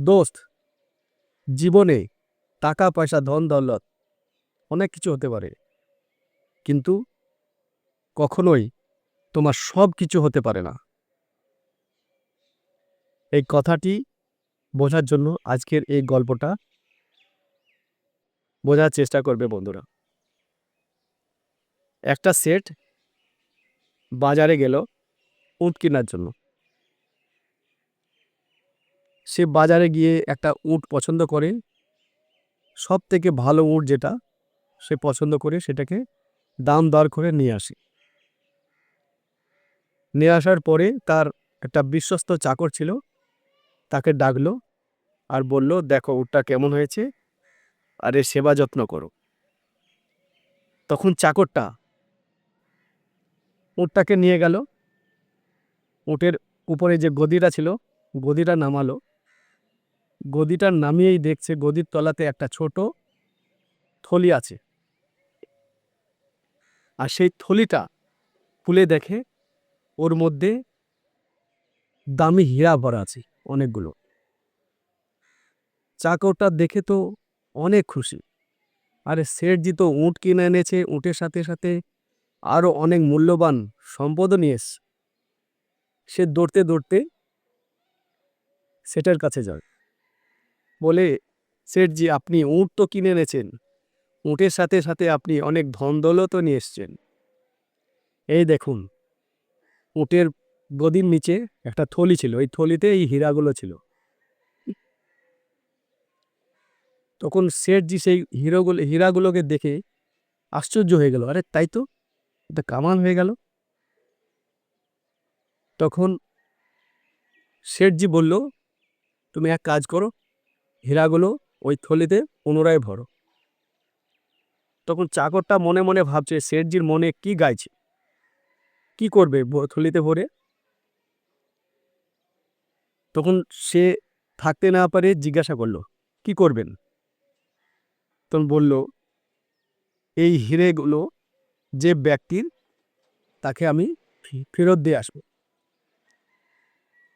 দোস্ত, জীবনে টাকা, পয়সা, ধন, দৌলত অনেক কিছু হতে পারে। কিন্তু কখনোই তোমার সব কিছু হতে পারে না। এই কথাটি বোঝার জন্য আজকের এই গল্পটা বোঝার চেষ্টা করবে বন্ধুরা। একটা সেট বাজারে গেল উট কেনার জন্য। সে বাজারে গিয়ে একটা উট পছন্দ করে। সব থেকে ভালো উট যেটা সে পছন্দ করে সেটাকে দাম দর করে নিয়ে আসে। নিয়ে আসার পরে তার একটা বিশ্বস্ত চাকর ছিল, তাকে ডাকলো আর বলল, দেখো, উটটা কেমন হয়েছে আর এর সেবা যত্ন করো। তখন চাকরটা উটটাকে নিয়ে গেল। উটের উপরে যে গদিটা ছিল, গদিটা নামালো। গদিটা নামিয়েই দেখছে গদির তলাতে একটা ছোট থলি আছে। আর সেই থলিটা খুলে দেখে ওর মধ্যে দামি হীরা ভরা আছে অনেকগুলো। চাকরটা দেখে তো অনেক খুশি। আরে শেঠজি তো উঁট কিনে এনেছে, উঁটের সাথে সাথে আরও অনেক মূল্যবান সম্পদও নিয়ে এসছে। সে দৌড়তে দৌড়তে সেটার কাছে যায়। বলে শেঠজি আপনি উট তো কিনে এনেছেন। উটের সাথে সাথে আপনি অনেক ধন দৌলতও নিয়ে এসছেন। এই দেখুন, উটের গদির নিচে একটা থলি ছিল। এই থলিতে এই হীরাগুলো ছিল। তখন শেঠজি সেই হিরোগুলো, হীরাগুলোকে দেখে আশ্চর্য হয়ে গেল। আরে, তাই তো? এটা কামাল হয়ে গেল? তখন শেঠজি বলল, তুমি এক কাজ করো হীরাগুলো ওই থলিতে পুনরায় ভরো। তখন চাকরটা মনে মনে ভাবছে, শেঠজির মনে কি গাইছে? কি করবে থলিতে ভরে? তখন সে থাকতে না পারে জিজ্ঞাসা করল, কি করবেন? তখন বলল, এই হিরেগুলো যে ব্যক্তির, তাকে আমি ফেরত দিয়ে আসব।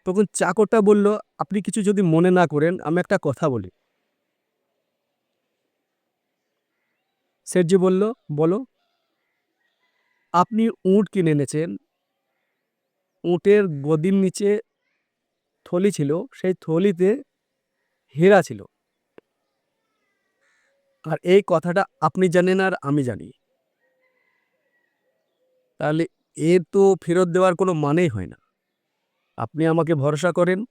তখন চাকরটা বলল, আপনি কিছু যদি মনে না করেন, আমি একটা কথা বলি। শেঠজি বলল, বলো, আপনি উট কিনে এনেছেন। উটের গদির নিচে থলি ছিল, সেই থলিতে হেরা ছিল। আর এই কথাটা আপনি জানেন আর আমি জানি। তাহলে এর তো ফেরত দেওয়ার কোনো মানেই হয় না। আপনি আমাকে ভরসা করেন,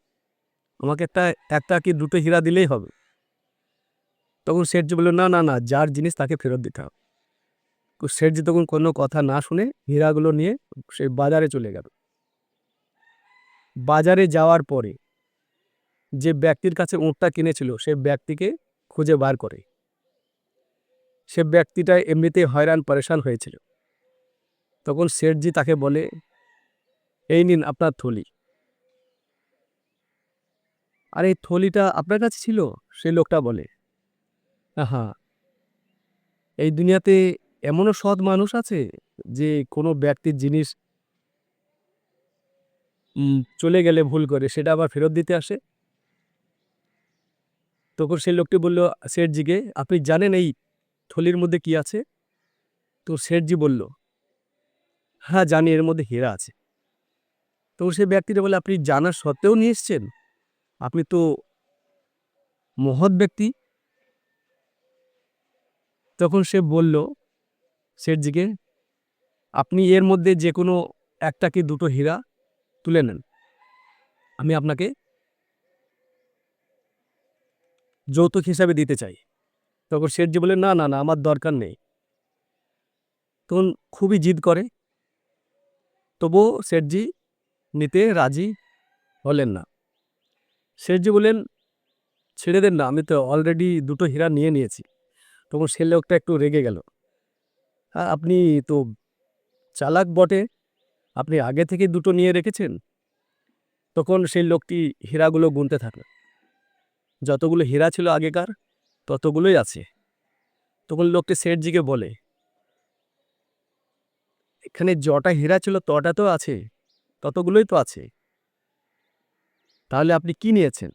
আমাকে একটা একটা কি দুটো হীরা দিলেই হবে। তখন শেঠজি বলল, না না না, যার জিনিস তাকে ফেরত দিতে হবে। শেঠজি তখন কোনো কথা না শুনে হীরাগুলো নিয়ে সে বাজারে চলে গেল। বাজারে যাওয়ার পরে যে ব্যক্তির কাছে উঁটটা কিনেছিল, সে ব্যক্তিকে খুঁজে বার করে। সে ব্যক্তিটা এমনিতেই হয়রান, পরেশান হয়েছিল। তখন শেঠজি তাকে বলে, এই নিন আপনার থলি। আর এই থলিটা আপনার কাছে ছিল? সে লোকটা বলে। হ্যাঁ এই দুনিয়াতে এমনও সৎ মানুষ আছে যে কোনো ব্যক্তির জিনিস চলে গেলে ভুল করে, সেটা আবার ফেরত দিতে আসে? তখন সেই লোকটি বলল, শেঠজিকে, আপনি জানেন এই থলির মধ্যে কি আছে? তো শেঠজি বলল হ্যাঁ জানি, এর মধ্যে হীরা আছে। তো সে ব্যক্তিটা বলে, আপনি জানার সত্ত্বেও নিয়ে এসছেন? আপনি তো মহৎ ব্যক্তি। তখন সে বলল, শেঠজিকে, আপনি এর মধ্যে যে কোনো একটা কি দুটো হীরা তুলে নেন। আমি আপনাকে যৌতুক হিসাবে দিতে চাই। তখন শেঠজি বলে না না না, আমার দরকার নেই। তখন খুবই জিদ করে। তবুও শেঠজি নিতে রাজি হলেন না। শেঠজি বললেন, ছেড়ে দেন না, আমি তো অলরেডি দুটো হীরা নিয়ে নিয়েছি। তখন সে লোকটা একটু রেগে গেল। আপনি তো চালাক বটে, আপনি আগে থেকে দুটো নিয়ে রেখেছেন? তখন সেই লোকটি হীরাগুলো গুনতে থাকে যতগুলো হীরা ছিল আগেকার, ততগুলোই আছে। তখন লোকটি শেঠজিকে বলে, এখানে যটা হীরা ছিল, তটা তো আছে, ততগুলোই তো আছে। তাহলে আপনি কি নিয়েছেন?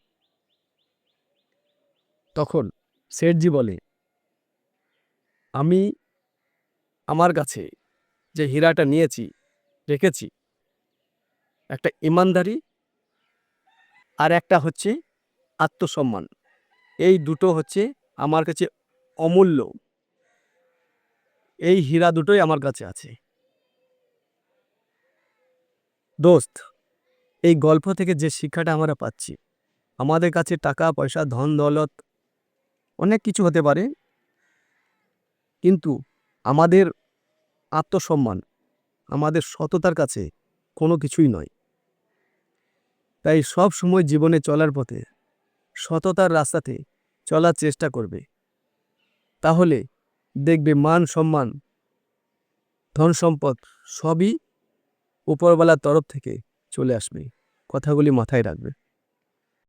তখন শেঠজি বলে, আমি আমার কাছে যে হীরাটা নিয়েছি, রেখেছি, একটা ইমানদারি আর একটা হচ্ছে আত্মসম্মান। এই দুটো হচ্ছে আমার কাছে অমূল্য। এই হীরা দুটোই আমার কাছে আছে। দোস্ত এই গল্প থেকে যে শিক্ষাটা আমরা পাচ্ছি। আমাদের কাছে টাকা, পয়সা, ধন, দৌলত অনেক কিছু হতে পারে। কিন্তু আমাদের আত্মসম্মান, আমাদের সততার কাছে কোনো কিছুই নয়। তাই সব সময় জীবনে চলার পথে, সততার রাস্তাতে চলার চেষ্টা করবে। তাহলে দেখবে মান, সম্মান ধন সম্পদ সবই উপরওয়ালার তরফ থেকে চলে আসবে। কথাগুলি মাথায় রাখবে।